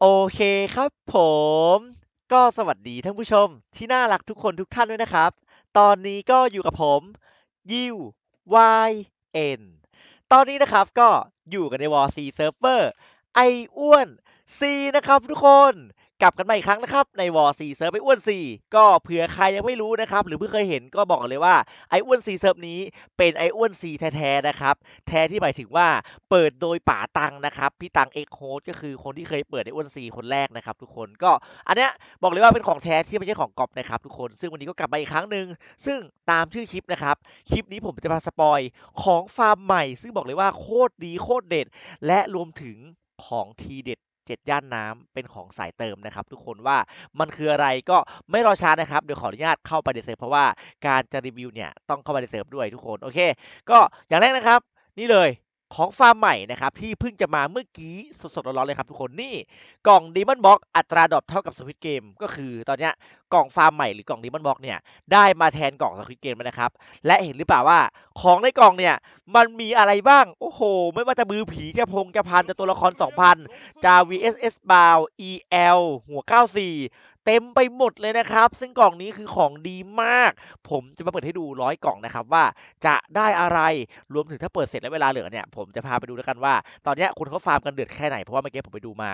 โอเคครับผม ก็สวัสดีท่านผู้ชมที่น่ารักทุกคนทุกท่านด้วยนะครับ ตอนนี้ก็อยู่กับผมยิว YN ตอนนี้นะครับก็อยู่กันในวอร์ซีเซิร์ฟเวอร์ไออ้วน C นะครับทุกคน กลับกันมาอีกครั้งนะครับ ในวอร์ซีเซิร์ฟไออ้วน C ก็เผื่อใครยังไม่รู้นะครับ หรือเพิ่งเคยเห็นก็บอกเลยว่าไออ้วน C เซิร์ฟนี้เป็นไออ้วน C แท้ๆนะครับ แท้ที่หมายถึงว่าเปิดโดยป๋าตังนะครับพี่ตังเอ็กโฮสก็คือคนที่เคยเปิดไออ้วน C คนแรกนะครับทุกคนก็อันเนี้ยบอกเลยว่าเป็นของแท้ที่ไม่ใช่ของกอปนะครับทุกคนซึ่งวันนี้ก็กลับมาอีกครั้งหนึ่งซึ่งตามชื่อคลิปนะครับคลิปนี้ผมจะมาสปอยของฟาร์มใหม่ ซึ่งบอกเลยว่าโคตรดีโคตรเด็ด และรวมถึงของทีเด็ด เจ็ดย่านน้ำเป็นของสายเติมนะครับ ทุกคนว่ามันคืออะไรก็ไม่รอช้านะครับเดี๋ยวขออนุญาตเข้าไปในเซิร์ฟเพราะว่าการจะรีวิวเนี่ยต้องเข้าไปในเซิร์ฟด้วยทุกคนโอเค ก็อย่างแรกนะครับ นี่เลย ของฟาร์มใหม่นะครับ ที่เพิ่งจะมาเมื่อกี้สดๆร้อนๆเลยครับทุกคนนี่กล่อง Demon Box อัตราดรอปเท่ากับ Squid Game ก็คือตอนนี้กล่องฟาร์มใหม่หรือกล่อง Demon Box เนี่ยได้มาแทนกล่อง Squid Game แล้วนะครับ และเห็นหรือเปล่าว่าของในกล่องเนี่ยมันมีอะไรบ้าง โอ้โห ไม่ว่าจะมือผีจะพงจะพันจะตัวละคร 2,000จะ VSS b o w EL หัว 94 เต็มไปหมดเลยนะครับ ซึ่งกล่องนี้คือของดีมาก ผมจะมาเปิดให้ดูร้อยกล่องนะครับว่าจะได้อะไรรวมถึงถ้าเปิดเสร็จแล้วเวลาเหลือเนี่ยผมจะพาไปดูแล้วกันว่า ตอนนี้คนเขาฟาร์มกันเดือดแค่ไหนเพราะว่าเมื่อกี้ผมไปดูมา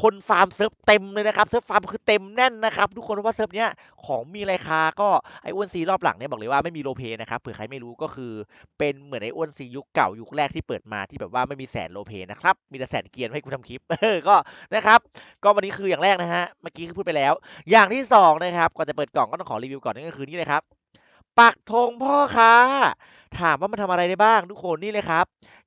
คนฟาร์มเซิร์ฟเต็มเลยนะครับเซิร์ฟฟาร์มคือเต็มแน่นนะครับทุกคนเพราะว่าเซิร์ฟเนี้ยของมีราคาก็ไออ้วนซีรอบหลังเนี่ยบอกเลยว่าไม่มีโลเพนะครับเผื่อใครไม่รู้ก็คือเป็นเหมือนไออ้วนซียุคเก่ายุคแรกที่เปิดมาที่แบบว่าไม่มีแสนโลเพนะครับมีแต่แสนเกียร์ให้กูทำคลิปเออก็นะครับ ก็วันนี้คืออย่างแรกนะฮะเมื่อกี้คือพูดไปแล้วอย่างที่สองนะครับก่อนจะเปิดกล่องก็ต้องขอรีวิวก่อนนั่นก็คือนี่เลยครับ ปักธงพ่อค้า ถามว่ามันทำอะไรได้บ้างทุกคนนี่เลยครับ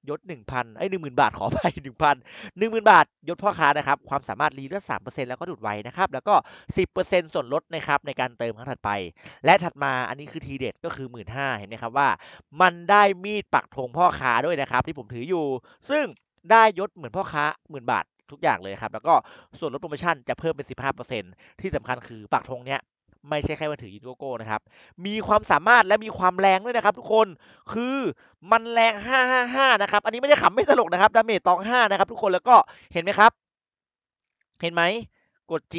ยศ1,000ไอ้ย10,000บาทขอไป1,000 10,000บาท ยศพ่อค้านะครับ ความสามารถรีเลือด3%แล้วก็ดูดไวนะครับ แล้วก็10%ส่วนลดนะครับในการเติมครั้งถัดไป และถัดมาอันนี้คือทีเด็ดก็คือ15,000เห็นไหมครับว่า มันได้มีดปักธงพ่อค้าด้วยนะครับ ที่ผมถืออยู่ ซึ่งได้ยศเหมือนพ่อค้าหมื่นบาท ทุกอย่างเลยครับ แล้วก็ส่วนลดโปรโมชั่นจะเพิ่มเป็น 15%ที่สำคัญคือปักธงเนี้ยไม่ใช่แค่มาถือยินโกโก้นะครับ มีความสามารถและมีความแรงด้วยนะครับ ทุกคน คือมันแรง 555 นะครับ อันนี้ไม่ได้ขำไม่ตลกนะครับ ดาเมจตอง 5 นะครับ ทุกคน แล้วก็เห็นไหมครับ เห็นไหม กด G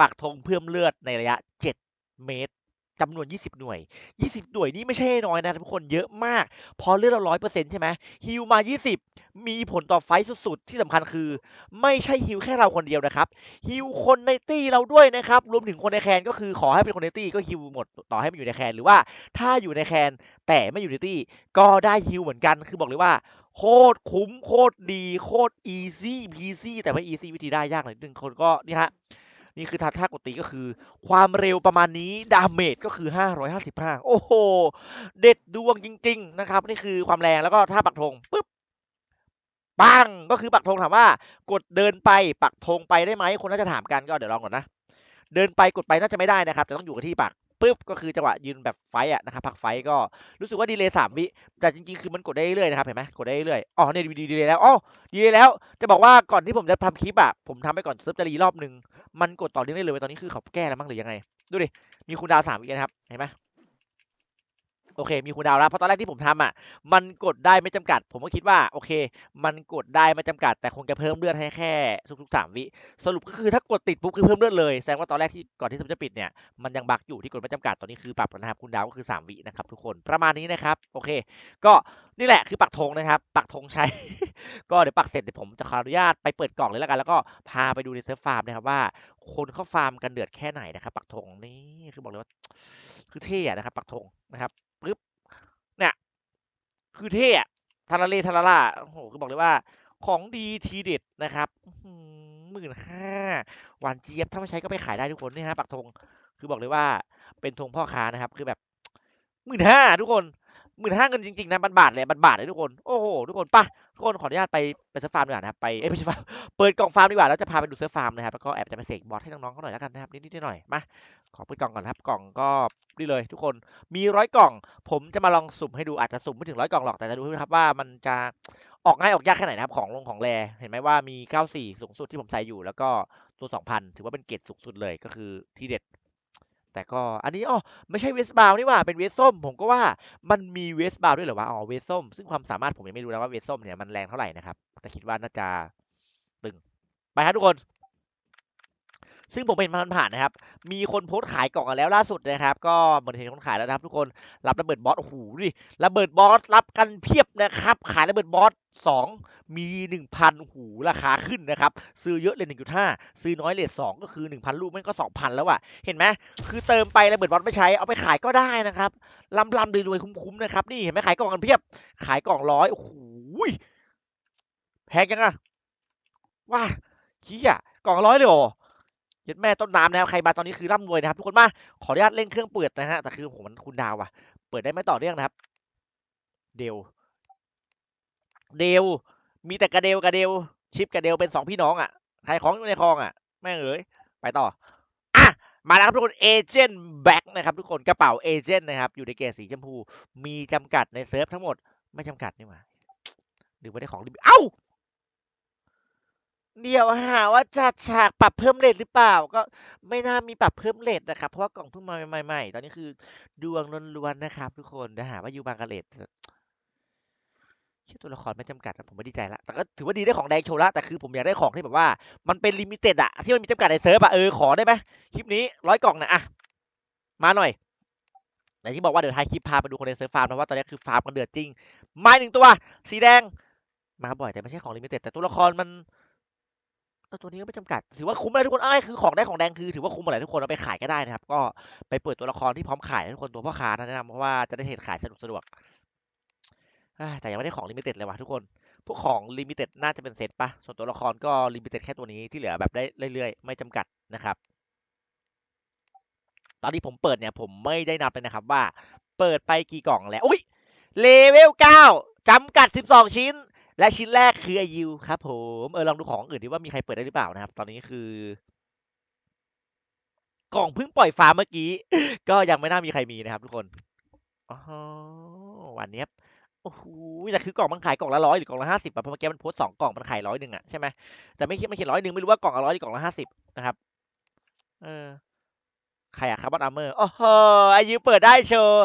ปักธงเพิ่มเลือดในระยะ 7 เมตรจำนวน 20 หน่วย 20 หน่วยนี่ไม่ใช่น้อยนะทุกคน เยอะมาก พอเลือดเรา 100%ใช่ไหมฮิลมา 20 มีผลต่อไฟสุดๆ ที่สำคัญคือ ไม่ใช่ฮิลแค่เราคนเดียวนะครับฮิวคนในตี้เราด้วยนะครับ รวมถึงคนในแคนก็คือขอให้เป็นคนในตี้ก็ฮิวหมดต่อให้มันอยู่ในแคนหรือว่าถ้าอยู่ในแคนแต่ไม่อยู่ในตี้ก็ได้ฮิวเหมือนกัน คือบอกเลยว่าโคตรคุ้มโคตรดีโคตรอีซี่พีซี่แต่ไม่อีซี่วิธีได้ยากหน่อยนึงคนก็นี่ฮะนี่คือท่าท่ากดตีก็คือ ความเร็วประมาณนี้ดาเมจก็คือ 555 โอ้โห เด็ดดวงจริง ๆ นะครับ นี่คือความแรงแล้วก็ท่าปักธงปึ๊บ ปังก็คือปักธงถามว่า กดเดินไปปักธงไปได้ไหมคนน่าจะถามกันก็เดี๋ยวลองก่อนนะ เดินไปกดไปน่าจะไม่ได้นะครับแต่ต้องอยู่กับที่ปักปึ๊บก็คือจังหวะยืนแบบไฟอะนะครับพักไฟก็รู้สึกว่าดีเลย์สามวิแต่จริงๆ คือมันกดได้เรื่อยๆนะครับเห็นไหมกดได้เรื่อยๆอ๋อเนี่ยดีดีเลยแล้วอ๋อดีเลยแล้ว จะบอกว่าก่อนที่ผมจะทำคลิปอะผมทำไปก่อนเซิร์ฟจะรีรอบหนึ่งมันกดต่อเนื่องได้เลยตอนนี้คือเขาแก้แล้วมั้งหรือยังไง ดูดิมีคูลดาวสามวินะครับเห็นไหม โอเค มีคูลดาวน์แล้วเพราะตอนแรกที่ผมทำอะ มันกดได้ไม่จำกัด ผมก็คิดว่าโอเค มันกดได้ไม่จำกัด แต่คงจะเพิ่มเลือดให้แค่ทุกๆสามวิ สรุปก็คือถ้ากดติดปุ๊บคือเพิ่มเลือดเลยแสดงว่าตอนแรกที่ก่อนที่ผมจะปิดเนี่ยมันยังบักอยู่ที่กดไม่จำกัดตอนนี้คือปรับนะครับคูลดาวก็คือ3วินะครับทุกคนประมาณนี้นะครับโอเค ก็นี่แหละคือปักธงนะครับ ปักธงใช้ ก็เดี๋ยวปักเสร็จเดี๋ยวผมจะขออนุญาตไปเปิดกล่องเลยแล้วกัน แล้วก็พาไปดูในเซิร์ฟฟาร์มนะครับว่าคนเข้าฟาร์มกันเดือดแค่ไหนนะครับ ปักธงนี่คือบอกเลยว่า คือเท่นะครับ ปักธงนะครับ ปึ๊บเนี่ยคือเท่อะทาราเลทาราล่าโอ้โหคือบอกเลยว่า ของดีทีเด็ดนะครับหมื่นห้าหวานเจี๊ยบถ้าไม่ใช้ก็ไปขายได้ทุกคนนี่ฮะปักธงคือบอกเลยว่าเป็นธงพ่อค้านะครับ คือแบบหมื่นห้าทุกคน หมื่นห้าเงินจริงๆนะบันบาทเลยบันบาทเลยทุกคนโอ้โหทุกคนป่ะทุกคนขออนุญาตไปไปเซิร์ฟฟาร์มดีกว่านะครับไปเอ้ยไม่ใช่ฟาร์มเปิดกล่องฟาร์มดีกว่าแล้วจะพาไปดูเซิร์ฟฟาร์มนะครับแล้วก็แอบจะไปเสกบอสให้น้องๆเขาหน่อยแล้วกันนะครับนิดๆหน่อยๆมาขอเปิดกล่องก่อนครับกล่องก็นี่เลย ทุกคนมีร้อยกล่อง ผมจะมาลองสุ่มให้ดูอาจจะสุ่มไม่ถึงร้อยกล่องหรอกแต่จะดูนะครับว่ามันจะออกง่ายออกยากแค่ไหนนะครับของลงของแรเห็นไหมว่ามี 94 สูงสุดที่ผมใส่อยู่ แล้วก็ตัว 2,000 ถือว่าเป็นเกรดสูงสุดเลยก็คือที่เด็ด แต่ก็อันนี้อ๋อไม่ใช่เวสบาวนี่ว่าเป็นเวสส้ม ผมก็ว่ามันมีเวสบาวด้วยเหรอวะอ๋อเวสส้ม ซึ่งความสามารถผมยังไม่รู้นะว่าเวสส้มเนี่ยมันแรงเท่าไหร่นะครับแต่คิดว่าน่าจะตึงไปฮะทุกคน ซึ่งผมเห็นมันผ่านนะครับ มีคนโพสต์ขายกล่องกันแล้วล่าสุดนะครับ ก็เหมือนเห็นคนขายแล้วนะครับ ทุกคนรับระเบิดบอสโอ้โหดิระเบิดบอสรับกันเพียบนะครับ ขายระเบิดบอสสองมีหนึ่งพันโอ้โหราคาขึ้นนะครับ ซื้อเยอะเลยหนึ่งจุดห้าซื้อน้อยเลทสองก็คือหนึ่งพันลูกมันก็สองพันแล้วอะเห็นไหมคือเติมไประเบิดบอสไม่ใช้เอาไปขายก็ได้นะครับลำลำรวยๆคุ้มๆนะครับนี่เห็นไหมขายกล่องกันเพียบ ขายกล่องร้อยโอ้โหแพงยังอะว้าเฮียกล่องร้อยเลยเหรอ ย็ดแม่ต้นน้ำนะครับ ใครมาตอนนี้คือร่ำรวยนะครับ ทุกคนมา ขออนุญาตเล่นเครื่องเปิดนะฮะ แต่คือผมมันคุณดาวอะเปิดได้ไม่ต่อเนื่องนะครับ เดว เดว มีแต่กระเดวกระเดว ชิปกระเดวเป็นสองพี่น้องอะใครของอยู่ในคลองอะแม่งเอ้ยไปต่อ อะ มาแล้วครับทุกคน เอเจนต์แบ็กนะครับทุกคน กระเป๋าเอเจนต์นะครับ อยู่ในเกรดสีชมพู มีจำกัดในเซิร์ฟทั้งหมด ไม่จำกัดนี่หว่าหรือไม่ได้ของลิมิตเอ้า เดี๋ยวหาว่าจัดฉากปรับเพิ่มเรทหรือเปล่า ก็ไม่น่ามีปรับเพิ่มเรทนะครับ เพราะว่ากล่องเพิ่งมาใหม่ๆ ตอนนี้คือดวงล้วนๆนะครับ ทุกคนเดี๋ยวหาว่ายูบางกะเลตชื่อตัวละครไม่จำกัดนะผมไม่ดีใจละแต่ก็ถือว่าดีได้ของแดงโชว์ละแต่คือผมอยากได้ของที่แบบว่า มันเป็นลิมิเต็ดอะที่มันมีจำกัดในเซิร์ฟอะเออขอได้ไหมคลิปนี้ร้อยกล่องนะอะมาหน่อยแต่ที่บอกว่าเดี๋ยวท้ายคลิปพาไปดูคนในเซิร์ฟฟาร์มนะว่าตอนนี้คือฟาร์มกันเดือดจริงไม้หนึ่งตัว สีแดง มาบ่อยแต่ไม่ใช่ของลิมิเต็ดแต่ตัวละครมัน ตัวนี้ก็ไม่จำกัด ถือว่าคุ้มเลยทุกคนอ้ายคือของได้ของแดงคือถือว่าคุ้มหมดเลยทุกคนเอาไปขายก็ได้นะครับ ก็ไปเปิดตัวละครที่พร้อมขายทุกคนตัวพ่อค้านะแนะนำเพราะว่าจะได้เห็นขายสะดวกสะดวกแต่ยังไม่ได้ของลิมิเต็ดเลยว่ะทุกคน พวกของลิมิเต็ดน่าจะเป็นเซตปะส่วนตัวละครก็ลิมิเต็ดแค่ตัวนี้ที่เหลือแบบได้เรื่อยๆ ไม่จำกัดนะครับ ตอนที่ผมเปิดเนี่ยผมไม่ได้นับเลยนะครับว่า เปิดไปกี่กล่องแล้ว อุ้ยเลเวลเก้าจำกัด12ชิ้น และชิ้นแรกคืออายุครับผมเออลองดูของอื่นดิว่ามีใครเปิดได้หรือเปล่านะครับ ตอนนี้คือกล่องเพิ่งปล่อยฟ้าเมื่อกี้ ก็ยังไม่น่ามีใครมีนะครับ ทุกคนอ๋อวันนี้ครับโอ้โหแต่คือกล่องมันขายกล่องละร้อยหรือกล่องละห้าสิบอะเพราะเมื่อกี้มันโพสสองกล่องมันขายร้อยหนึ่งอะใช่ไหมแต่ไม่คิดไม่เขียนร้อยหนึ่งไม่รู้ว่ากล่องละร้อยหรือกล่องละห้าสิบนะครับ เออ ใครอะคาร์บอนอาร์เมอร์โอ้โหอายุเปิดได้โชว์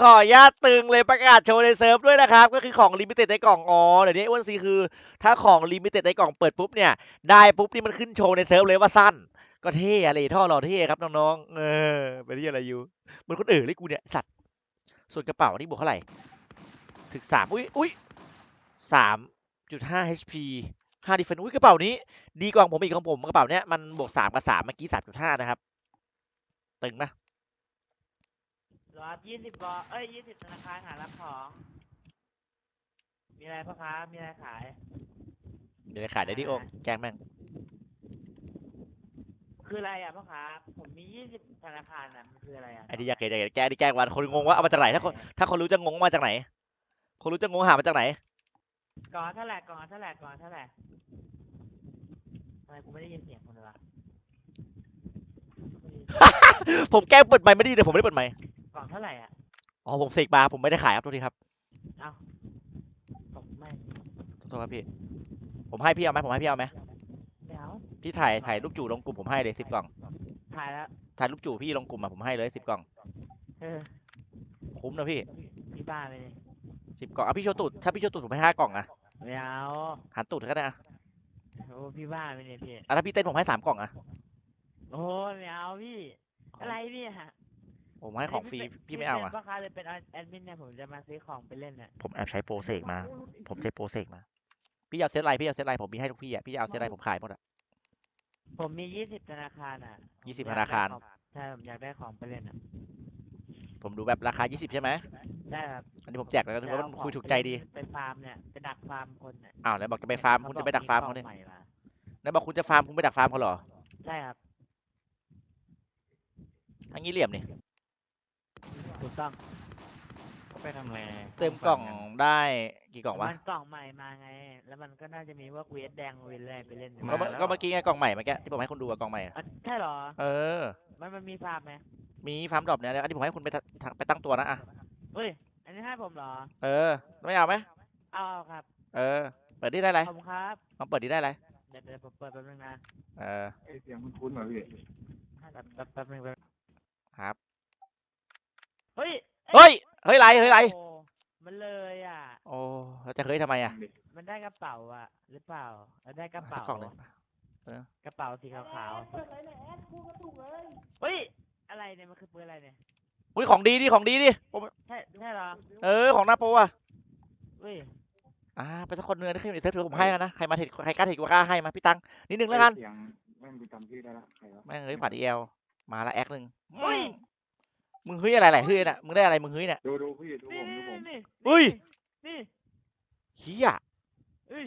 ขออนุญาตตึงเลยประกาศโชว์ในเซิร์ฟด้วยนะครับ ก็คือของลิมิเต็ดในกล่องอ๋อเดี๋ยวนี้อ้วนซีคือ ถ้าของลิมิเต็ดในกล่องเปิดปุ๊บเนี่ย ได้ปุ๊บนี่มันขึ้นโชว์ในเซิร์ฟเลยว่าสั้น ก็เท่อะไรท่อหล่อเท่ครับน้องๆเออไปที่อะไรอยู่เหมือนคนอื่นเลยกูเนี่ยสัตว์ส่วนกระเป๋านี่บวกเท่าไหร่ถึงสามอุ้ยอุ้ยสามจุดห้า HP ห้าดิเฟนอุ้ยกระเป๋านี้ ดีกว่าของผมอีกของผมกระเป๋าเนี้ยมันบวกสามกับสามเมื่อกี้สามจุดห้านะครับ ตึงนะรับยี่สิบบอเอ้ยยี่สิบธนาคารหารับของ มีอะไรพ่อค้ามีอะไรขาย เดี๋ยวจะขายได้ที่โองแกล้งแม่งคืออะไรอะพ่อค้าผมมียี่สิบธนาคารอะมันคืออะไรอะไอ้ที่อยากเห็นอยากเห็นแกล้งที่แกล้งวันคนงงว่าเอามาจากไหนถ้าคนถ้าคนรู้จะงงว่ามาจากไหน คนรู้จะงงหามาจากไหนกล่องละเท่าไหร่กล่องละเท่าไหร่กล่องละเท่าไหร่ทำไมกูไม่ได้ยินเสียงคนเลยวะ ผมแกล้งเปิดไมค์ไม่ดีแต่ผมไม่ได้เปิดไมค์กล่องเท่าไหร่อะอ๋อผมเสกมาผมไม่ได้ขายครับโทษทีครับเอ้าผมไม่ขอโทษครับพี่ ผมให้พี่เอาไหมผมให้พี่เอาไหมไม่เอาพี่ถ่ายถ่ายรูปจู่ลงกลุ่มผมให้เลยสิบกล่องถ่ายแล้วถ่ายรูปจู่พี่ลงกลุ่มอะผมให้เลยสิบกล่องเออคุ้มนะพี่พี่บ้าไปเลยสิบกล่องอะพี่โชว์ตูดถ้าพี่โชว์ตูดผมให้ห้ากล่องอะไม่เอาหันตูดก็ได้อะโอ้พี่บ้าไปเลยพี่อะถ้าพี่เต้นผมให้สามกล่องอะ โอ้ไม่เอาพี่ อะไรเนี่ยผมให้ของฟรีพี่ไม่เอาอะพ่อค้าเลยเป็นแอดมินเนี่ยผมจะมาซื้อของไปเล่นเนี่ยผมแอบใช้โปรเสกมา ผมใช้โปรเสกมา พี่เอาเซตไลน์พี่เอาเซตไลน์ผมมีให้ทุกพี่อะพี่เอาเซตไลน์ผมขายหมดอะผมมียี่สิบธนาคารอะยี่สิบผมธนาคารอยกได้ของใช่ผมอยากได้ของไปเล่นอะผมดูแบบราคา 20 ใช่ไหมได้ครับ อันนี้ผมแจกแล้วก็ถือว่ามันคุยถูกใจดี ไปฟาร์มเนี่ยไปดักฟาร์มคนเนี่ยอ้าวแล้วบอกจะไปฟาร์มคุณจะไปดักฟาร์มเขาเนี่เนี่ยใหม่มาแล้วบอกคุณจะฟาร์มคุณไปดักฟาร์มเขาเหรอ ใช่ครับ อันนี้เหลี่ยมนี่ถูกต้องก็ไปทำอะไรเติมกล่องได้กี่กล่องวะมันกล่องใหม่มาไง แล้วมันก็น่าจะมีพวกเวทแดงเวทแรกไปเล่นอยู่ก็เมื่อก็เมื่อกี้ไงกล่องใหม่เมื่อกี้ที่ผมให้คุณดูอะกล่องใหม่อะอะใช่เหรอ เออ มันมันมีฟาร์มไหมมีฟาร์มดรอปเนี่ยอันนี้ผมให้คุณไปทะไปตั้งตัวนะอะเฮ้ยอันนี้ให้ผมเหรอ เออ ไม่เอาไหมเอาเอาครับ เออ เปิดดีได้ไรขอบคุณครับลองเปิดดีได้ไรเดี๋ยวเดี๋ยวผมเปิดแป๊บนึงนะ เออเอ้ยเสียงมันคุ้นๆเหรอพี่แป๊บแป๊บแป๊บนึงแป๊บ ครับ เฮ้ยเฮ้ย เฮ้ยไร เฮ้ยไร โอ้มันเลยอะ โอ้แล้วจะเฮ้ยทำไมอะมันได้กระเป๋าอะ หรือเปล่าแล้วได้กระสัเป๋ากกล่องหนึ่งเออกระเป๋าสีขาวๆเฮ้ย อะไรเนี่ย มันคือปืนอะไรเนี่ย อุ้ยของดีดิของดีดิผมใช่ใช่เหรอ เออของหน้าโปรอะเฮ้ย อ่าไปสักคนเนื้อที่ขึ้นในเซิร์ฟเดี๋ยวผมให้แล้วนะใครมาเทรดใครกล้าเทรดกูกล้าให้มาพี่ตังนิดนึงแล้วกันเสียงแม่งกูจำชื่อได้ละใครวะแม่งเลยผ่านเอล มาละแอคหนึ่งเฮ้ยมึงเฮ้ยอะไรหลายเฮ้ยน่ะมึงได้อะไรมึงเฮ้ยเนี่ยดูดูพี่ดูนี่ผมดูผมนี่เฮ้ยนี่เฮียเฮ้ย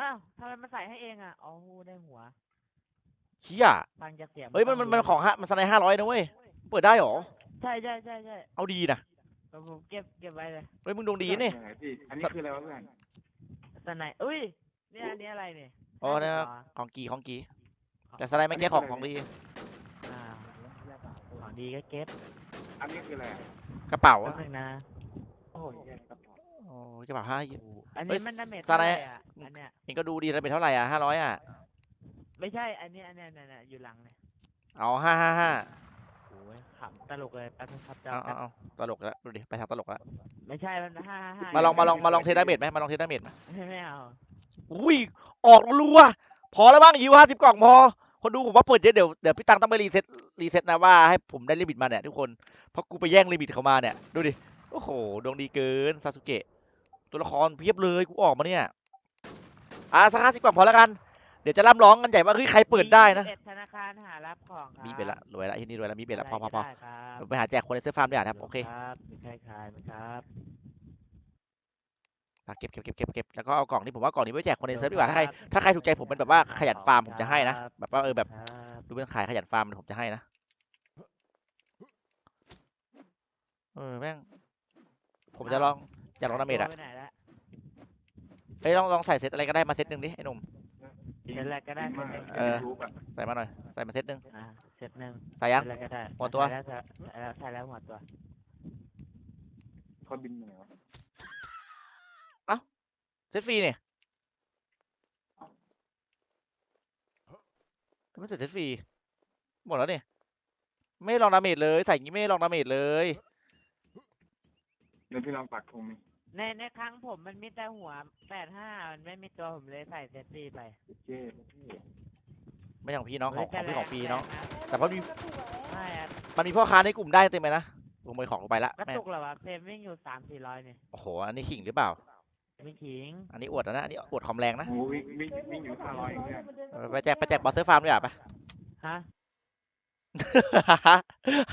อ้าวทำไมมาใส่ให้เองอะอ๋อได้หัวเฮียฟังจะเสียงเฮ้ยมันมันมันของฮะมันสไนห้าร้อยนะเว้ยเปิดได้หรอใช่ใช่ใช่ใช่เอาดีนะผมผมเก็บเก็บไว้เลยเฮ้ยมึงดวงดีนี่ไหพี่อันนี้คืออะไรวะเพื่อนตอนไหนเอ้ยเนี่ยอันนี้อะไรเนี่ยอ๋อนะาของกีของกีแต่สไนไม่แก้ของของดีอ่าของ ดีก็เก็บอันนี้คืออะไรอะกระเป๋าแป๊อะบนึงนะ โอ้ยแย่กระเป๋าโอ้ยกระเป๋าห้า อันเฮ้นี้ยมันดาเมจสเท่าไนไหร่อะอันเนี้ย เองก็ดูดีแล้วเป็นเท่าไหร่อะห้าร้อยอะ ไม่ใช่ อันนี้อันเนี้ยอันเนี้ยอยู่หลังเนี่ยเอาห้าห้าห้าโอ้ยขำตลกเลยแป๊บนึงครับจเอาำเอาเอาตลกแล้วดูดิไปทางตลกแล้ว ไม่ใช่มันห้าห้าห้ามาลองมาลองมาลองเทสดาเมจไหมมาลองเทสดาเมจไหมไม่ไม่เอา อุ้ยออกรัว พอแล้วบ้างยิวห้าสิบกล่องพอ คนดูผมว่าเปิดเยอะเดี๋ยวเดี๋ยวพี่ตังต้องไปรีเซ็ตรีเซ็ตนะว่าให้ผมได้ลิมิตมาเนี่ยทุกคนเพราะกูไปแย่งลิมิตเขามาเนี่ยดูดิโอ้โหดวงดีเกินซาสุเกะตัวละครเพียบเลยกูออกมาเนี่ยอะสักห้าสิบกล่องพอแล้วกันเดี๋ยวจะร่ำร้องกันใหญ่ว่าเฮ้ยใครเปิดได้นะมี21ธนาคารหารับของครับมีเป็นละรวยละที่นี่รวยละมีเป็นละพอพอพอได้ครับเดี๋ยวไปหาแจกคนในเสื้อฟาร์มด้วยนะครับโอเคครับมีใครขายไหมครับอะ เก็บเก็บเก็บเก็บเก็บแล้วก็เอากล่องนี้ผมว่ากล่องนี้ไว้แจกคนในเซิร์ฟดีกว่าถ้าใครถ้าใครถูกใจผมเป็นแบบว่าขยันฟาร์มผมจะให้นะแบบว่าเออแบบครับดูเป็นขายขยันฟาร์มผมจะให้นะเออแม่งผมจะลองอยากลองดาเมจอะไปไหนละเฮ้ยลองลองใส่เซตอะไรก็ได้มาเซตหนึ่งดิไอ้หนุ่มเซตแรกก็ได้จริงมากเออยูทูบอะใส่มาหน่อยใส่มาเซตหนึ่งอ่าเซตหนึ่งใส่ยังเซตแรกก็ได้หมดตัวใส่แล้วใส่แล้วใส่แล้วหมดตัวเขาบินเหนือวะ เซตฟรีเนี่ยทำไมใส่เซตฟรีหมดแล้วเนี่ยไม่ลองดาเมจเลย ใส่อย่างงี้ไม่ลองดาเมจเลยเดี๋ยวพี่ลองปักธงนี่ในในครั้งผมมันมีแต่หัวแปดห้ามันไม่มีตัวผมเลยใส่เซตฟรีไปเจ๊ไม่ใช่ของพี่น้องของของพี่ของพี่น้องแรงะแต่เพราะมีไม่อะมันมีพ่อค้าในกลุ่มได้เต็มเลยนะขโมยของลงไปละกระแม่งตุกเหรอวะเพลมวิ่งอยู่สามสี่ร้อยเนี่ยโอ้โหอันนี้ขิงหรือเปล่า ไม่ขิงอันนี้อวดนะ อันนี้อวดความแรงนะโอ้โหวิ่งวิ่งวิ่งอยู่ห้าร้อยเองเพื่อนเออไปแจกไปแจกบอสเซอร์ฟาร์มดีกว่าปะ ฮะ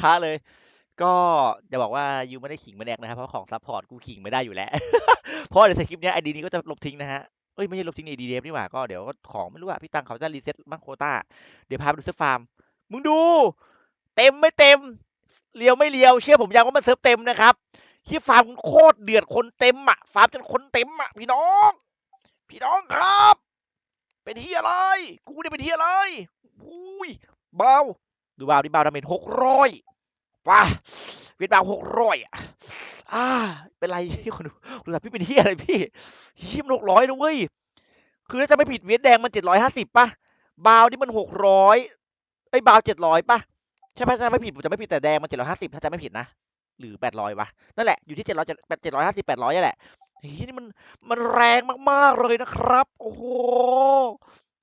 ฮะเลย ก็จะบอกว่ายูไม่ได้ขิงไม่แดกนะครับ เพราะของซัพพอร์ตกูขิงไม่ได้อยู่แล้ว เพราะเดี๋ยวสคริปต์เนี้ยไอดีนี้ก็จะลบทิ้งนะฮะเอ้ยไม่ใช่ลบทิ้งในดีเดฟนี่หว่าก็เดี๋ยวก็ของไม่รู้อะพี่ตังเขาจะรีเซ็ตบ้างโควต้า เดี๋ยวพาไปดูเซิร์ฟฟาร์ม มึงดู เต็มไม่เต็มเลียวไม่เลียว เชื่อผมยังว่ามันเซิร์ฟเต็มนะครับ ที่ฟาร์มโคตรเดือดคนเต็มอะฟาร์มจนคนเต็มอะพี่น้อง พี่น้องครับ เป็นที่อะไร กูเนี่ยเป็นที่อะไรอุ้ยเบาดูบาวดิบาวดาเมจหกร้อยว้าเวียดบาวหกร้อยอะอ่าเป็นไรพี่คนดูดูแบบพี่เป็นเฮียอะไรพี่เฮียมันหกร้อยนะเว้ยคือถ้าจะไม่ผิดเวียดแดงมันเจ็ดร้อยห้าสิบป่ะบาวนี่มันหกร้อยไอ้บาวเจ็ดร้อยป่ะใช่ไหมถ้าจะไม่ผิดผมจะไม่ผิดแต่แดงมันเจ็ดร้อยห้าสิบถ้าจะไม่ผิดนะ หรือแปดร้อยวะนั่นแหละอยู่ที่เจ็ดร้อยเจ็ดร้อยห้าสิบแปดร้อยนี่แหละเฮ้ยนี่มันมันแรงมากๆเลยนะครับ โอ้โห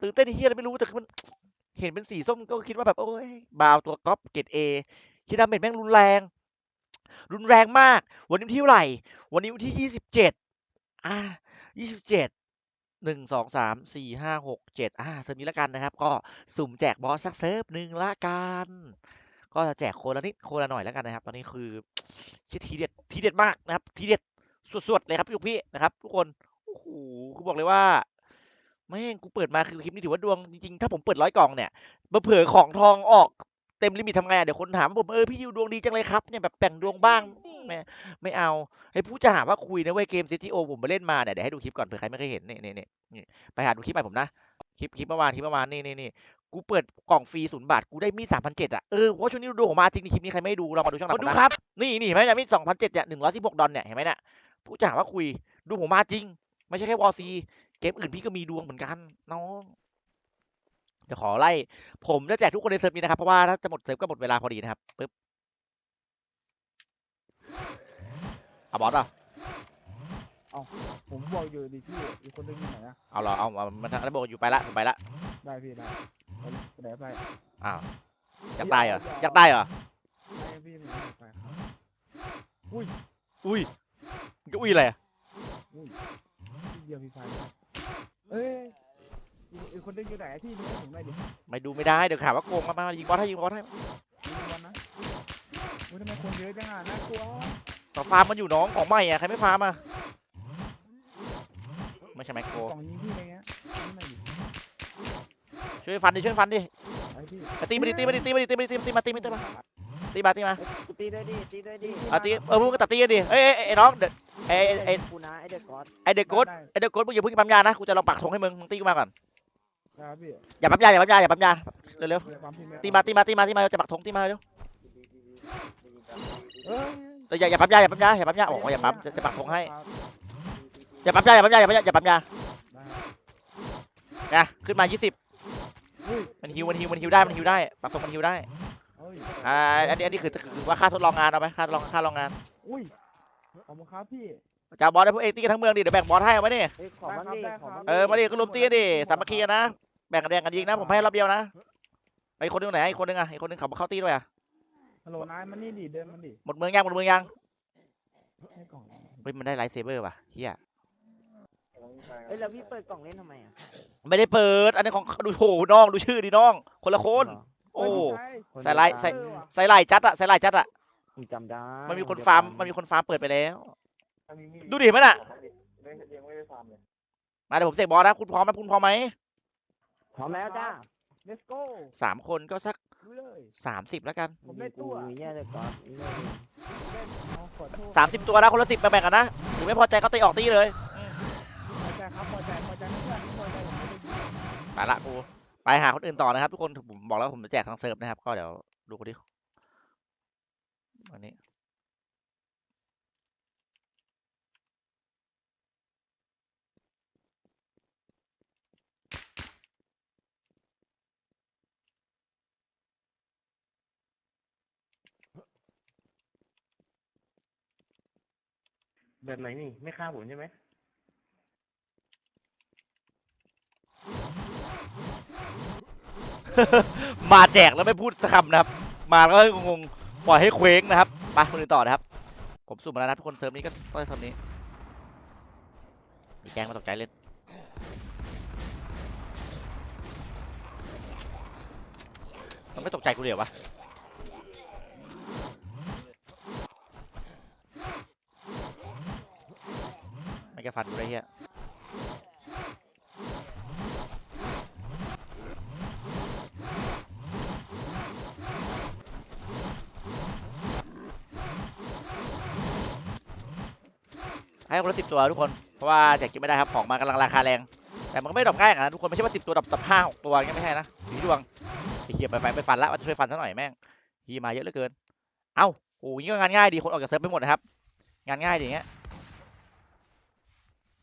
ตื่นเต้นเฮียอะไรไม่รู้แต่คือมันเห็นเป็นสีส้มก็คิดว่าแบบโอ้ยบาวตัวก๊อปเกรดเอคิดดาเมจแม่งรุนแรง รุนแรงมาก วันนี้วันที่เท่าไหร่ วันนี้วันที่ยี่สิบเจ็ดอ่ายี่สิบเจ็ดหนึ่งสองสามสี่ห้าหกเจ็ดอ่าเซิร์ฟนี้ละกันนะครับ ก็สุ่มแจกบอสสักเซิร์ฟหนึ่งละกัน ก็จะแจกคนละนิดคนละหน่อยแล้วกันนะครับ ตอนนี้คือชิทีเด็ดทีเด็ดมากนะครับ ทีเด็ดสวดๆเลยครับพี่ลูกพี่นะครับ ทุกคนโอ้โหคือบอกเลยว่าแม่งกูเปิดมาคือคลิปนี้ถือว่าดวงจริงๆถ้าผมเปิดร้อยกล่องเนี่ยมาเผื่อของทองออกเต็มลิมิตทำไงอะเดี๋ยวคนถามว่าผมเออพี่ยูดวงดีจังเลยครับเนี่ยแบบแบ่งดวงบ้างไม่ไม่เอาให้ผู้จะหาว่าคุยนะเว้ยเกม CTO ผมไปเล่นมาเนี่ยเดี๋ยวให้ดูคลิปก่อนเผื่อใครไม่เคยเห็นนี่นี่นี่นี่ไปหาดูคลิปใหม่ผมนะคลิปคลิปเมื่อวานคลิปเมื่อวานนี่นี่นี่ กูเปิดกล่องฟรีศูนย์บาท กูได้มีดสามพันเจ็ดอะ เออเพราะช่วงนี้ดวงผมมาจริงในคลิปนี้ใครไม่ดูเรามาดูช่องหลังผมนะครับ นี่นี่เห็นไหมเนี่ยมีสองพันเจ็ดเนี่ยหนึ่งร้อยสิบหกดอลเนี่ยเห็นไหมเนี่ยผู้จะหาว่าคุยดวงผมมาจริง ไม่ใช่แค่วอซีเกมอื่นพี่ก็มีดวงเหมือนกันน้องเดี๋ยวขอไล่ ผมจะแจกทุกคนในเซิร์ฟนี้นะครับ เพราะว่าถ้าจะหมดเซิร์ฟก็หมดเวลาพอดีนะครับปึ๊บเอาบอสเปล่าเอาผมบอกอยู่ดิพี่อีกคนนึงอยู่ไหนอะเอาเหรอเอาเอามันทางระบบอยู่ไปละผมไปละได้พี่ได้ไป เลยไปไหนไปอ้าวอยากตายเหรออยากตายเหรอไปพี่ไม่ไปครับอุ้ยมันจะอุ้ยอะไรอะอุ้ยพี่เดียวพี่ไฟครับเอ้ยอีกอีกคนนึงอยู่ไหนพี่ดูให้ผมหน่อยดิไม่ดูไม่ได้เดี๋ยวข่าวว่าโกงมามายิงบอลให้ยิงบอลให้ดูวันนะอุ้ยทำไมคนเยอะจังอะน่ากลัวต่อฟาร์มมันอยู่น้องของใหม่อะใครไม่ฟาร์มอะไม่ใช่ไมโครกล่องยิงพี่อะไรเงี้ยยิงหน่อยดิ ช่วยฟันดิช่วยฟันดิไปพี่เอาตีมาดิตีมาดิตีมาดิตีมาดิตีมาตีมาตีมาตีมาตีมาตีด้วยดิตีด้วยดิเอาตีเออมึงก็ตัดตีกันดิเอ้ยเอ้ยเอ้ยไอ้น้องเด็กไอ้ไอ้ไอ้กูนะไอเด็กก๊อตไอ้เด็กโกดได้ไอ้เด็กโกดมึงอย่าเพิ่งปั๊มยานะกูจะลองปักธงให้มึงมึงตีกูมาก่อนได้ครับพี่อย่าปั๊มยาอย่าปั๊มยาอย่าปั๊มยาเร็วเดี๋ยวปั๊มพี่ไๆตีมาตีมาตีมาตีมาเร็วจะปักธงตีมาเร็วเอ้ยเดี๋ยวอย่าอย่าปั๊มยาอย่าปั๊มยาอย่าปั๊มยาบอกว่าอย่าปั๊มจะจะปักธงให้ครับอย่าปั๊มยาอย่าปั๊มยาอย่าปั๊มยาอย่าปั๊มยา ได้ครับนะขึ้นมา 20เฮ้ย มันฮิวมันฮิวมันฮิวได้มันฮิวได้ปักธงมันฮิวได้เอ้ยอ่าอันนี้อันนี้คือคือว่าค่าทดลองงานเอาไหมค่าทดลองค่าลองงานอุ้ยขอบคุณครับพี่จะเอาบอสให้พวกเองตีกันทั้งเมืองดิเดี๋ยวแบ่งบอสให้เอาไหมนี่เฮ้ยขอบ้างดิได้ขอครับบ้างเออมาดิก็รวมตีกันดิสามัคคีกันนะแบ่งกันแบ่งกันยิงนะผมให้รอบเดียวนะไอ้คนนึงไหนไอ้คนนึงอะไอ้คนนึงเขาเข้าตีด้วยอะฮัลโหลนายมันนี่ดิเดินมันดิหมดเมืองยังหมดเมืองยังให้กล่องเฮ้ยมันได้ไลท์เซเบอร์ว่ะเฮีย เอ้ยแล้วพี่เปิดกล่องเล่นทำไมอะไม่ได้เปิด อันนี้ของดูโหน้องดูชื่อดิน้อง คนละคน โอ้เฮ้ยใส่ลายใส่เออว่ะใส่ลายจัดอะใส่ลายจัดอะมึงจำได้มันมีคนฟาร์มมันมีคนฟาร์มเปิดไปแล้วอันนี้มีดูดิเห็นไหมน่ะไม่ยังไม่ได้ฟาร์มเลยมาเดี๋ยวผมเสกบอลนะคุณพร้อมไหมคุณพร้อมไหมพร้อมแล้วจ้า let's go สามคนก็สักดูเลยสามสิบแล้วกันผมได้ตัวมีเนี่ยเด็กก๊อตมีเนี่ยเล่นเอาขอโทษสามสิบตัวนะคนละสิบแบ่งๆกันนะหรือไม่พอใจก็ตีออกตีเลยพอ ใจครับพอใจพอใจไม่เพื่อนพอใจผมไม่ได้ยิงไปละกูไปหาคนอื่นต่อนะครับทุกคนผมบอกแล้วผมจะแจกทางเซิร์ฟนะครับ ก็เดี๋ยวดูคนที่วันนี้แบบไหนนี่ ไม่ฆ่าผมใช่ไหม มาแจกแล้วไม่พูดสักคำนะครับ มาแล้วก็งงปล่อยให้เคว้งนะครับไปคนอื่นต่อนะครับ ผมสุ่มมาแล้วนะทุกคนเซิร์ฟนี้ก็ต้องทำนี้มีแกงมาตกใจเล่นมันไม่ตกใจกูเดี๋ยววะไม่แกฟันกูได้เฮีย ให้คนละสิบตัวทุกคนเพราะว่าแจกกินไม่ได้ครับของมากำลังราคาแรง แต่มันก็ไม่ดรอปง่ายขนาดนั้นทุกคนไม่ใช่ว่าสิบตัวดรอปสับห้าหกตัวย่างเงี้ยไม่ใช่นะผีดวงไอ้เหี้ยไปไปไปฟันละว่าจะช่วยฟันซะหน่อยแม่งฮีมาเยอะเหลือเกิน เอ้าโอ้ยงก็งานง่ายดีคนออกจากเซิร์ฟไปหมดนะครับ งานง่ายดีอย่างเงี้ย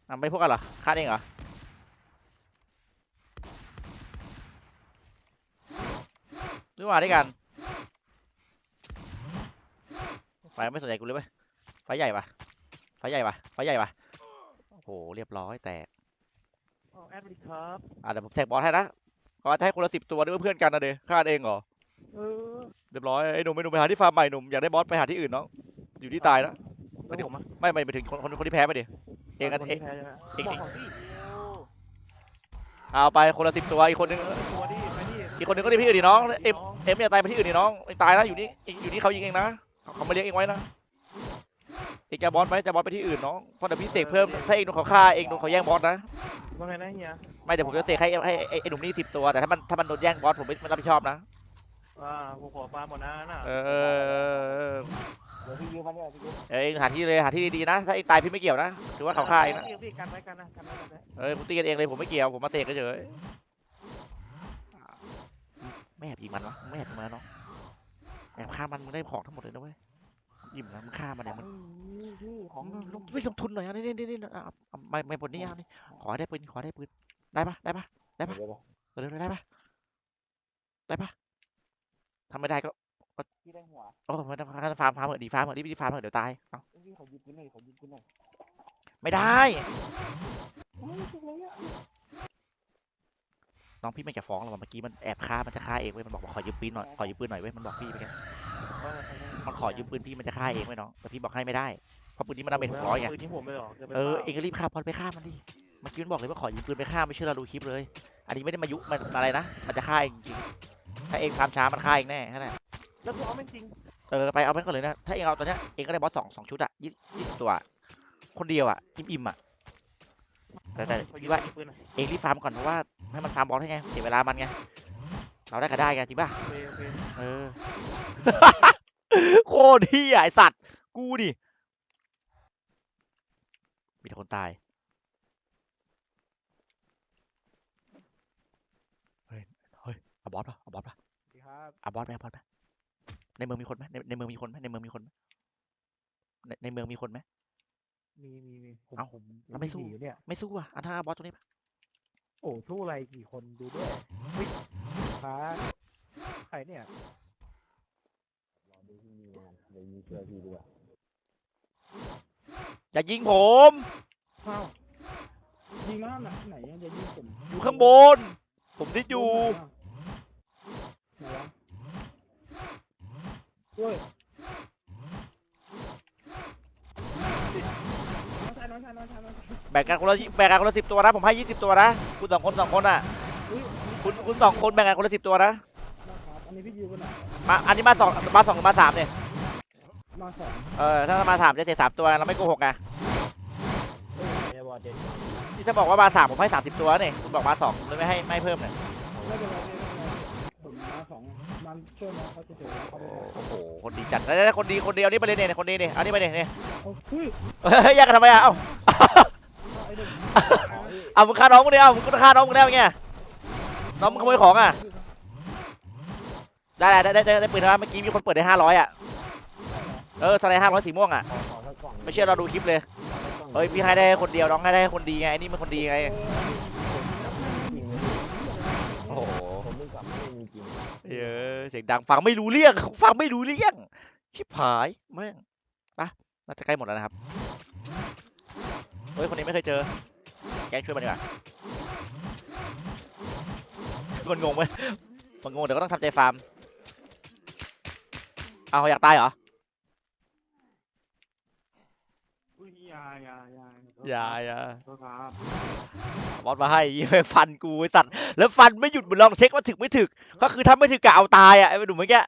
อะไม่พวกกันเหรอฆ่าเองเหรอหรือว่าด้วยกันไฟไม่สนใจกูเลยเว้ยไฟใหญ่ปะ ไฟใหญ่ปะไฟใหญ่ปะโอ้โหเรียบร้อยแตกอ๋อแอดมินครับอะเดี๋ยวผมแทรกบอสให้นะก็จะให้คนละสิบตัวด้วยเพื่อนกันนะเดฆ่าเองเหรอเออเรียบร้อยไอ้หนุ่มไอ้หนุ่มไปหาที่ฟาร์มใหม่หนุ่มอยากได้บอสไปหาที่อื่นเนาะอยู่ที่ตายนะแล้วผมอะไม่ไม่ไปถึงคนคนคนที่แพ้ไปดิเองนะคนเองที่แพ้ใช่ไหมเองบเออกงของพี่เอาไปคนละสิบตัวอีกคนนึงตัวดิไปดิอีกคนนึงก็ดิพี่อื่นดิน้องเอ็มเอ็มอย่าตายไปที่อื่นดิน้องเองตายนะอยู่นี่อยู่นี่เขายิงเองนะเขาเขามาเลี้ยงเองไว้นะ เองจะบอสไหมจะบอสไปที่อื่นน้องเพราะเดี๋ยวพี่เสกเพิ่มถ้าเองโดนเขาฆ่าเองโดนเขาแย่งบอสนะว่าไงนะเฮียไม่เดี๋ยวผมจะเสกให้ให้ให้ไอ้หนุ่มนี่สิบตัวแต่ถ้ามันถ้ามันโดนแย่งบอสผมไม่ไม่รับผิดชอบนะอ่าผมขอฟาร์มหมดนะน่ะเออเออเออเออเดี๋ยวพี่ยืมมาเนี่ยพี่ยืมเองหาที่เลยหาที่ดีๆนะ ถ้าเองตายพี่ไม่เกี่ยวนะถือว่าเขาฆ่าเองนะพี่พี่กันไว้กันนะกันไว้กันไว้เออผมตีกันเองเลยผมไม่เกี่ยวผมมาเตะเฉยๆไม่แอบยิงมันวะไม่แอบยิงมันเนาะแอบฆ่ามันมึงได้ของทั้งหมดเลยนะเว้ย อิ่มแล้วมึงฆ่ามันเนี่ยมันพี่ของลงไม่ลงทุนหน่อยอะนี่นี่นี่นี่อะอะไม่ไม่ผลนี่อะนี่ขอให้ได้ปืนขอให้ได้ปืนได้ปะได้ปะได้ปะเออได้ปะได้ปะทำไม่ได้ก็พี่ได้หัวโอ้ไม่ต้องฟาร์มฟาร์มเหอะดีฟาร์มเหอะดีดีฟาร์มเหอะเดี๋ยวตายเอาพี่ขอยืมปืนหน่อยขอยืมปืนหน่อยไม่ได้โอ้ยเจ็บเลยอะน้องพี่ไม่จะฟ้องเราเมื่อกี้มันแอบฆ่ามันจะฆ่าเองเว้ยมันบอกว่าขอยืมปืนหน่อยขอยืมปืนหน่อยเว้ยมันบอกพี่ไปแก มันขอยืมปืนพี่มันจะฆ่าเองเว้ยน้องแต่พี่บอกให้ไม่ได้เพราะปืนนี้มันดาเมจหกร้อยไงปืนที่ผมไปหรอกินไปเออปล่าเองก็รีบฆ่าพอดไปฆ่ามันดิเมื่อกี้มันบอกเลยว่าขอยืมปืนไปฆ่าไม่เชื่อเราดูคลิปเลย อันนี้ไม่ได้มายุมันอะไรนะมันจะฆ่าเองจริงถ้าเองฟาร์มช้ามันฆ่าเองแน่แค่นั้นแหละแล้วกูเอาไม่จริงเออไปเอาไปก่อนเลยนะถ้าเองเอาตอนเนี้ยเองก็ได้บอสสองสองชุดอะยี่ยี่สิบตัวอะคนเดียวอะอิ่มอิ่มๆอะแต่แต่ขอยืพี่มว่าปืนหน่อยเองรีบฟาร์มก่อนเพราะว่าให้มันฟาร์มบอสให้ไงเสียเวลามันไงเราได้ก็ได้ไงจริงป่ะโอเคโอเคเออ โคตรที่ไอสัตว์ กูดิ มีแต่คนตาย เฮ้ย เฮ้ยเอาบอสป่ะเอาบอสป่ะสวัสดีครับเอาบอสไหมเอาบอสไหมในเมืองมีคนไหมในในเมืองมีคนไหมในเมืองมีคนไหมในในเมืองมีคนไหม มีมีมีผมเอ้าผมแล้วไม่สู้ หนีอยู่เนี่ย ไม่สู้อะอันถ้าเอาบอสตัวนี้ปะโอ้สู้อะไรกี่คนดูด้วยเฮ้ยฟ้าใครเนี่ย อย่ายิงผม อ้าวยิงมาไหนไหนอะอย่ายิงผมอยู่ข้างบน ผมดิดอยู่ ไหนวะเฮ้ยน้องชายน้องชายน้องชายน้องชายแบ่งกันคนละยี่แบ่งกันคนละสิบตัวนะ ผมให้ยี่สิบตัวนะ คุณสองคนสองคนอะ อุ้ยคุณคุณสองคนแบ่งกันคนละสิบตัวนะนะครับ อันนี้พี่ยืมกันหน่อยมาอันนี้มาสองมาสองหรือมาสามเนี่ยมาสองเออถ้ามาสามจะเสียสามตัวเราไม่โกหกไงไอ้บอลเด็ดที่จะบอกว่ามาสามผมให้สามสิบตัวเนี่ยคุณบอกมาสองเลยไม่ให้ไม่ให้เพิ่มเนี่ยไม่เป็นไรไม่เป็นไรผมมาสองมันช่วยน้องเขาจะเจอเขาไปโอ้โหคนดีจัดแล้วคนดีคนเดียวนี่ไปเลยเนี่ยคนดีเนี่ยเอานี่ไปเลยเนี่ยโอ้เฮ้ยเฮ้ยแยกกันทำไมอะเอ้าไอ้เด็กเอามึงฆ่าน้องมึงเนี่ยเอามึงฆ่าน้องมึงได้ไงน้องมึงขโมยของอะ ได้ได้ได้ได้ได้ปืนแล้วเมื่อกี้มีคนเปิดได้ห้าร้อยอะ เออสไลด์ห้าร้อยสีม่วงอะ ไม่เชื่อเราดูคลิปเลย เฮ้ยพี่ให้ได้คนเดียวน้องให้ได้คนดีไงไอ้นี่มันคนดีไง โอ้โหเออเสียงดังฟังไม่รู้เรื่องฟังไม่รู้เรื่องชิบหายแม่งไปะน่าจะใกล้หมดแล้วนะครับ เฮ้ยคนนี้ไม่เคยเจอ แกงช่วยมันดีกว่ามันงงไหมมันงงเดี๋ยวก็ต้องทำใจฟาร์ม เอาอยากตายเหรอ อุ้ยยายายาอย่าอย่าโทษครับ บอสมาให้ยี่ไปฟันกูไอ้สัตว์ แล้วฟันไม่หยุดมึงลองเช็คว่าถึกไม่ถึก ก็คือถ้าไม่ถึกกะเอาตายอะไอ้หนุ่มเมื่อกี้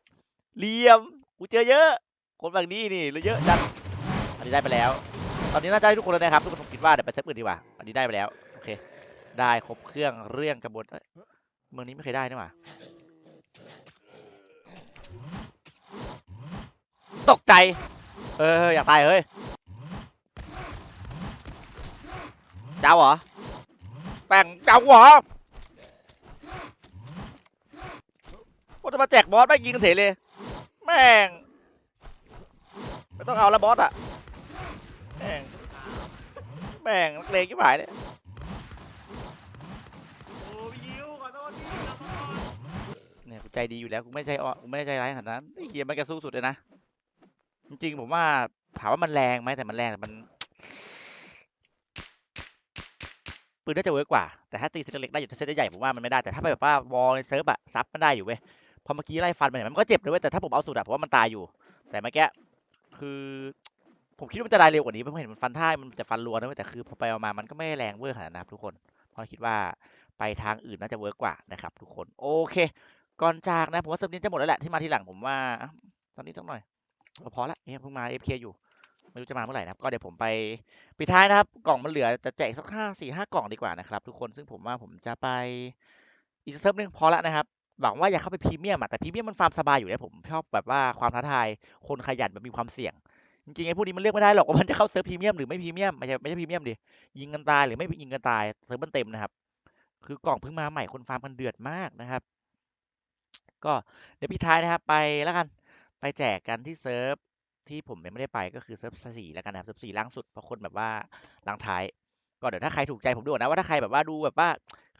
เหลี่ยมกูเจอเยอะ คนแบบนี้นี่เหลือเยอะจัดอันนี้ได้ไปแล้ว ตอนนี้น่าจะได้ทุกคนแล้วนะครับ ทุกคนผมคิดว่าเดี๋ยวไปเซตอื่นดีกว่า อันนี้ได้ไปแล้ว โอเค ได้ครบเครื่องเรื่องกระบวนเอ้ยเมืองนี้ไม่เคยได้นี่หว่า ตกใจ เอออยากตายเฮ้ยเจ้าเหรอ แป้งเจ้าเหรอว่าจะมาแจกบอสไม่ยิงเฉยเลย แม่ง ไม่ต้องเอาละบอสอะแม่ง แม่งนักเลงยิ่งหายเลยเนี่ยกูใจดีอยู่แล้วกูไม่ใจอ่อนกูไม่ใจร้ายขนาดนั้นไอ้เฮียมันก็สู้สุดเลยนะ จริงผมว่าถามว่ามันแรงไหมแต่มันแรงแต่มันปืนน่าจะเวิร์กกว่า แต่ถ้าตีเซตเล็กได้อยู่เซตใหญ่ผมว่ามันไม่ได้ แต่ถ้าไปแบบว่าวอลในเซิร์ฟอะซับมันได้อยู่เว้ย พอเมื่อกี้ไล่ฟันมันเนี่ยมันก็เจ็บเลยเว้ย แต่ถ้าผมเอาสุดอะผมว่ามันตายอยู่ แต่เมื่อกี้คือ ผมคิดว่ามันจะได้เร็วกว่านี้เพราะเห็นมันฟันท่ามันจะฟันรัวนะเว้ย แต่คือพอไปเอามา มันก็ไม่แรงเวอร์ขนาดนั้นนะทุกคน เพราะคิดว่าไปทางอื่นน่าจะเวิร์กกว่านะครับทุกคน โอเค ก่อนจากนะผมว่าเซิร์ฟนี้จะหมดแล้วแหละที่มาทีหลังผมว่าอะตอนนี้สักหน่อย พอละเนี่ยเพิ่งมา FK อยู่ไม่รู้จะมาเมื่อไหร่นะครับ ก็เดี๋ยวผมไปปิดท้ายนะครับ กล่องมันเหลือจะแจกสักห้าสี่ห้ากล่องดีกว่านะครับ ทุกคนซึ่งผมว่าผมจะไปอีกเซิร์ฟหนึงพอละนะครับหวังว่าอย่าเข้าไปพรีเมียมอะแต่พรีเมียมมันฟาร์มสบายอยู่นะผมชอบแบบว่าความท้าทายคนขยันแบบมีความเสี่ยง จริงๆไอ้พวกนี้มันเลือกไม่ได้หรอกว่ามันจะเข้าเซิร์ฟพรีเมียมหรือไม่พรีเมียมไม่ใช่ไม่ใช่พรีเมียมดิยิงกันตายหรือไม่ยิงกันตายเซิร์ฟมันเต็มนะครับ คือกล่องเพิ่งมาใหม่คนฟาร์มกันเดือดมากนะครับ ก็เดี๋ยวพี่ท้ายนะครับไปแล้วกัน ไปแจกกันที่เซิร์ฟที่ผมยังไม่ได้ไปก็คือเซิร์ฟสี่แล้วกันนะครับเซิร์ฟสี่ล่างสุดเพราะคนแบบว่าล่างท้าย ก็เดี๋ยวถ้าใครถูกใจผมดูก่อนนะว่าถ้าใครแบบว่าดูแบบว่า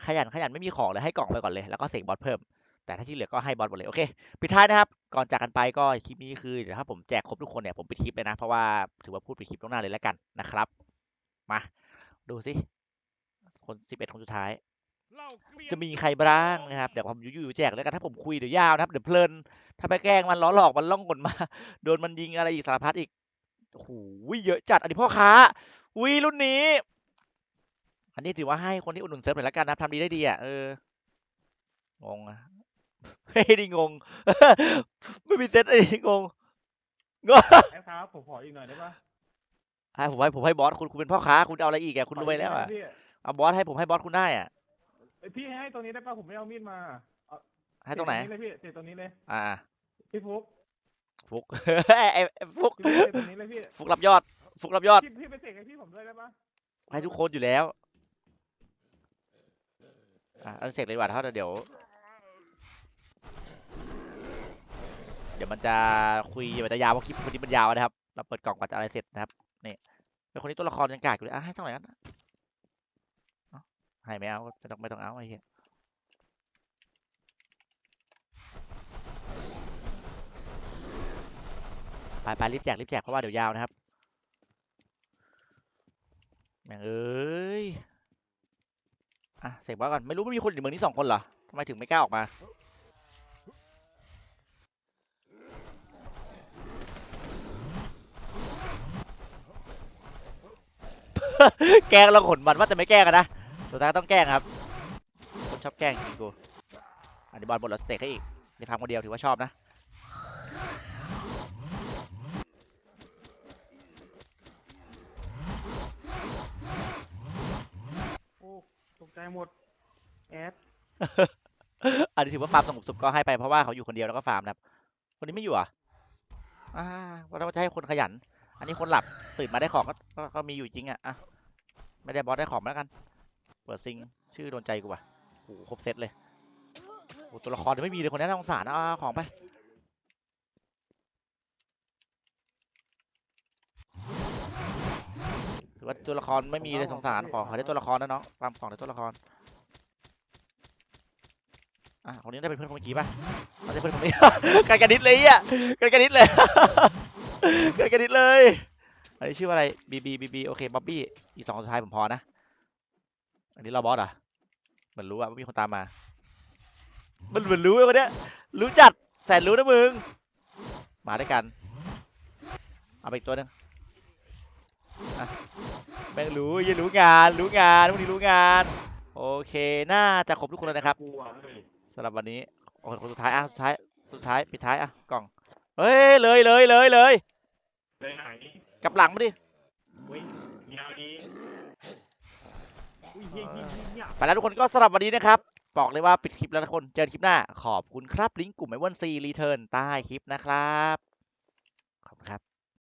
ขยันขยันไม่มีของเลยให้กล่องไปก่อนเลยแล้วก็เสกบอสเพิ่ม แต่ถ้าที่เหลือก็ให้บอสหมดเลยโอเคปิดท้ายนะครับก่อนจากกันไปก็คลิปนี้คือเดี๋ยวถ้าผมแจกครบทุกคนเนี่ยผมปิดคลิปเลยนะเพราะว่าถือว่าพูดปิดคลิปล่วงหน้าเลยแล้วกันนะครับ มาดูสิคนสิบเอ็ดคนสุดท้าย จะมีใครบ้างนะครับ เดี๋ยวผมอยู่ๆแจกแล้วกันถ้าผมคุยเดี๋ยวยาวนะครับ เดี๋ยวเพลิน ถ้าไปแกล้งมันล้อหลอกมันล่องหนมา โดนมันยิงอะไรอีกสารพัดอีกโอ้โหเยอะจัด อันนี้พ่อค้าวีรุ่นนี้ อันนี้ถือว่าให้คนที่อุดหนุนเซิร์ฟหน่อยละกันนะครับทำดีได้ดีอะเอองงอะเฮ้ยนี่งง ไม่มีเซตไอ้นี่งงงงแอดครับผมขออีกหน่อยได้ปะให้ผมให้ผมให้บอสคุณคุณเป็นพ่อค้าคุณจะเอาอะไรอีกอะคุณรวยแล้วอะพี่เอาบอสให้ผมให้บอสคุณได้อะ เอ้ยพี่ให้ตรงนี้ได้ปะผมไม่เอามีดมาเอาให้ตรงไหนเลยพี่เตะตรงนี้เลยอ่า พี่ฟุกฟุก ไอ้ไอ้ไอ้ฟุก พี่ฟุกเตะตรงนี้เลยพี่ฟุกรับยอด ฟุกรับยอด พี่พี่ไปเตะให้พี่ผมด้วยได้ปะให้ทุกคนอยู่แล้ว อะเอาเสร็จเลยดีกว่าเท่าเดี๋ยว เดี๋ยวมันจะคุยมันจะยาวเพราะคลิปคนนี้มันยาวนะครับ เราเปิดกล่องก่อนจะอะไรเสร็จนะครับ นี่เป็นคนนี้ตัวละครยังกากอยู่เลยอะให้สักหน่อยกันเอ้า ให้ไม่เอาไม่ต้องไม่ต้องเอาไอ้เหี้ยไปไปรีบแจกรีบแจกเพราะว่าเดี๋ยวยาวนะครับแม่งเอ้ยอะเสกบอสก่อนไม่รู้มันมีคนอยู่เมืองนี้สองคนเหรอทำไมถึงไม่กล้าออกมาแกล้งเราขนมันว่าจะไม่แก้กันนะ สุดท้ายก็ต้องแกล้งครับคนชอบแกล้งจริงกูอันนี้บอลบทเราสเต็กให้อีกนี่พังคนเดียวถือว่าชอบนะโอ้ตกใจหมดแอดอันนี้ถือว่าฟาร์มสงบสุขก็ให้ไปเพราะว่าเขาอยู่คนเดียวแล้วก็ฟาร์มนะครับคนนี้ไม่อยู่เหรอะอ่าว่าเราจะให้คนขยัน อันนี้คนหลับตื่นมาได้ของก็ก็ก็มีอยู่จริงอะอะไม่ได้บอสได้ของมาแล้วกัน เปิดซิงชื่อโดนใจกูว่ะโอ้โหครบเซตเลยโอ้ตัวละครยังไม่มีเลยคนนี้น่าสงสารนะของไปถือว่าตัวละครไม่มีเลยสงสารขอขอได้ตัวละครนะน้องตามของได้ตัวละครอะคนนี้ได้เป็นเพื่อนคนเมื่อกี้ป่ะเอาได้เพื่อนคนนี้กันกระดิดเลยอะกันกระดิดเลยกันกระดิดเลยอันนี้ชื่อว่าอะไรบีบีบีบีโอเคบ๊อบบี้อีกสองสุดท้ายผมพอนะ อันนี้เราบอสเหรอะเหมือนรู้อะว่ามีคนตามมา มันเหมือนรู้ไอ้คนเนี้ยรู้จัดแสนรู้นะมึง มาด้วยกัน เอาไปอีกตัวหนึงอะแม่งรู้ยังรู้งานรู้งานพวกนี้รู้งาน โอเค น่าจะครบทุกคนแล้วนะครับกลัวเลยสำหรับวันนี้โอเคคนสุดท้ายอะสุดท้ายสุดท้ายปิดท้ายอะกล่องเฮ้ยเลยเลยเลยเลยไปไหน กลับหลังมาดิ อุ้ยยาวดีอุ้ยเยี่ยมเยี่ยมเยี่ยม ไปแล้วทุกคนก็สำหรับวันนี้นะครับ บอกเลยว่าปิดคลิปแล้วทุกคน เจอกันคลิปหน้า ขอบคุณครับ ลิงก์กลุ่มไอวอนซีรีเทิร์นใต้คลิปนะครับ